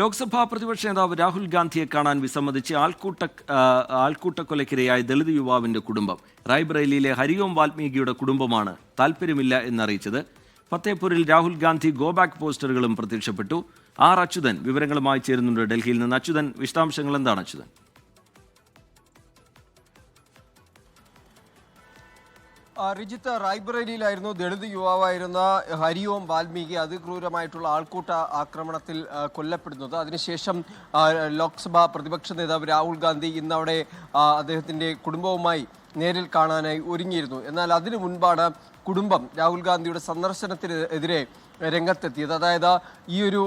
ലോക്സഭാ പ്രതിപക്ഷ നേതാവ് രാഹുൽ ഗാന്ധിയെ കാണാൻ വിസമ്മതിച്ച് ആൾക്കൂട്ട ആൾക്കൂട്ടക്കൊലക്കിരയായ ദളിത് യുവാവിന്റെ കുടുംബം. റായ്ബറേലിയിലെ ഹരിയോം വാൽമീകിയുടെ കുടുംബമാണ് താല്പര്യമില്ല എന്നറിയിച്ചത്. ഫത്തേപൂരിൽ രാഹുൽ ഗാന്ധി ഗോബാക്ക് പോസ്റ്ററുകളും പ്രത്യക്ഷപ്പെട്ടു. ആർ അച്യുതൻ വിവരങ്ങളുമായി ചേരുന്നുണ്ട് ഡൽഹിയിൽ നിന്ന്. അച്യുതൻ വിശദാംശങ്ങൾ എന്താണ് അച്യുതൻ? റിജിത്ത് റായ്ബറേലിയിലായിരുന്നു ദളിത് യുവാവായിരുന്ന ഹരിയോം വാൽമീകി അതിക്രൂരമായിട്ടുള്ള ആൾക്കൂട്ട ആക്രമണത്തിൽ കൊല്ലപ്പെടുന്നത്. അതിനുശേഷം ലോക്സഭാ പ്രതിപക്ഷ നേതാവ് രാഹുൽ ഗാന്ധി ഇന്ന് അവിടെ ആ, അദ്ദേഹത്തിന്റെ കുടുംബവുമായി നേരിൽ കാണാനായി ഒരുങ്ങിയിരുന്നു. എന്നാൽ അതിനു മുൻപാണ് കുടുംബം രാഹുൽ ഗാന്ധിയുടെ സന്ദർശനത്തിനെതിരെ രംഗത്തെത്തിയത്. അതായത് ഈ ഒരു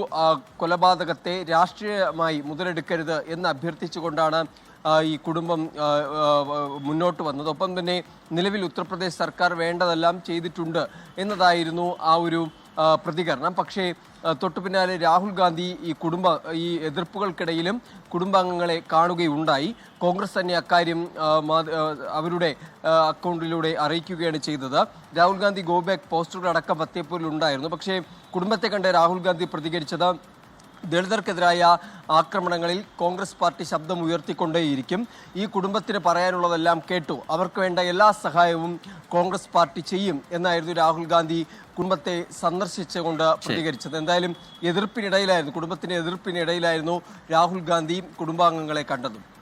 കൊലപാതകത്തെ രാഷ്ട്രീയമായി മുതലെടുക്കരുത് എന്ന് അഭ്യർത്ഥിച്ചുകൊണ്ടാണ് ഈ കുടുംബം മുന്നോട്ട് വന്നത്. ഒപ്പം തന്നെ നിലവിൽ ഉത്തർപ്രദേശ് സർക്കാർ വേണ്ടതെല്ലാം ചെയ്തിട്ടുണ്ട് എന്നതായിരുന്നു ആ ഒരു പ്രതികരണം. പക്ഷേ തൊട്ടു പിന്നാലെ രാഹുൽ ഗാന്ധി ഈ കുടുംബ ഈ എതിർപ്പുകൾക്കിടയിലും കുടുംബാംഗങ്ങളെ കാണുകയുണ്ടായി. കോൺഗ്രസ് തന്നെ അക്കാര്യം അവരുടെ അക്കൗണ്ടിലൂടെ അറിയിക്കുകയാണ് ചെയ്തത്. രാഹുൽ ഗാന്ധി ഗോബാക്ക് പോസ്റ്ററുകൾ അടക്കം ഫത്തേപ്പൂരിൽ ഉണ്ടായിരുന്നു പക്ഷേ കുടുംബത്തെ കണ്ട് രാഹുൽ ഗാന്ധി പ്രതികരിച്ചത് ദളിതർക്കെതിരായ ആക്രമണങ്ങളിൽ കോൺഗ്രസ് പാർട്ടി ശബ്ദം ഉയർത്തിക്കൊണ്ടേയിരിക്കും ഈ കുടുംബത്തിന് പറയാനുള്ളതെല്ലാം കേട്ടു. അവർക്ക് വേണ്ട എല്ലാ സഹായവും കോൺഗ്രസ് പാർട്ടി ചെയ്യും എന്നായിരുന്നു രാഹുൽ ഗാന്ധി കുടുംബത്തെ സന്ദർശിച്ചുകൊണ്ട് പ്രതികരിച്ചത്. എന്തായാലും എതിർപ്പിനിടയിലായിരുന്നു കുടുംബത്തിന്റെ എതിർപ്പിനിടയിലായിരുന്നു രാഹുൽ ഗാന്ധി കുടുംബാംഗങ്ങളെ കണ്ടതും.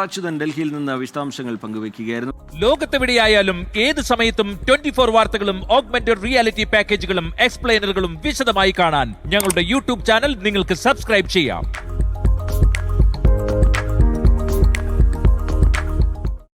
അച്യുതൻ ഡൽഹിയിൽ നിന്ന് വിശദാംശങ്ങൾ പങ്കുവയ്ക്കുകയായിരുന്നു. ലോകത്തെവിടെയായാലും ഏത് സമയത്തും ട്വന്റി ഫോർ വാർത്തകളും ഓഗ്മെന്റഡ് റിയാലിറ്റി പാക്കേജുകളും എക്സ്പ്ലെയിനറുകളും വിശദമായി കാണാൻ ഞങ്ങളുടെ യൂട്യൂബ് ചാനൽ നിങ്ങൾക്ക് സബ്സ്ക്രൈബ് ചെയ്യാം.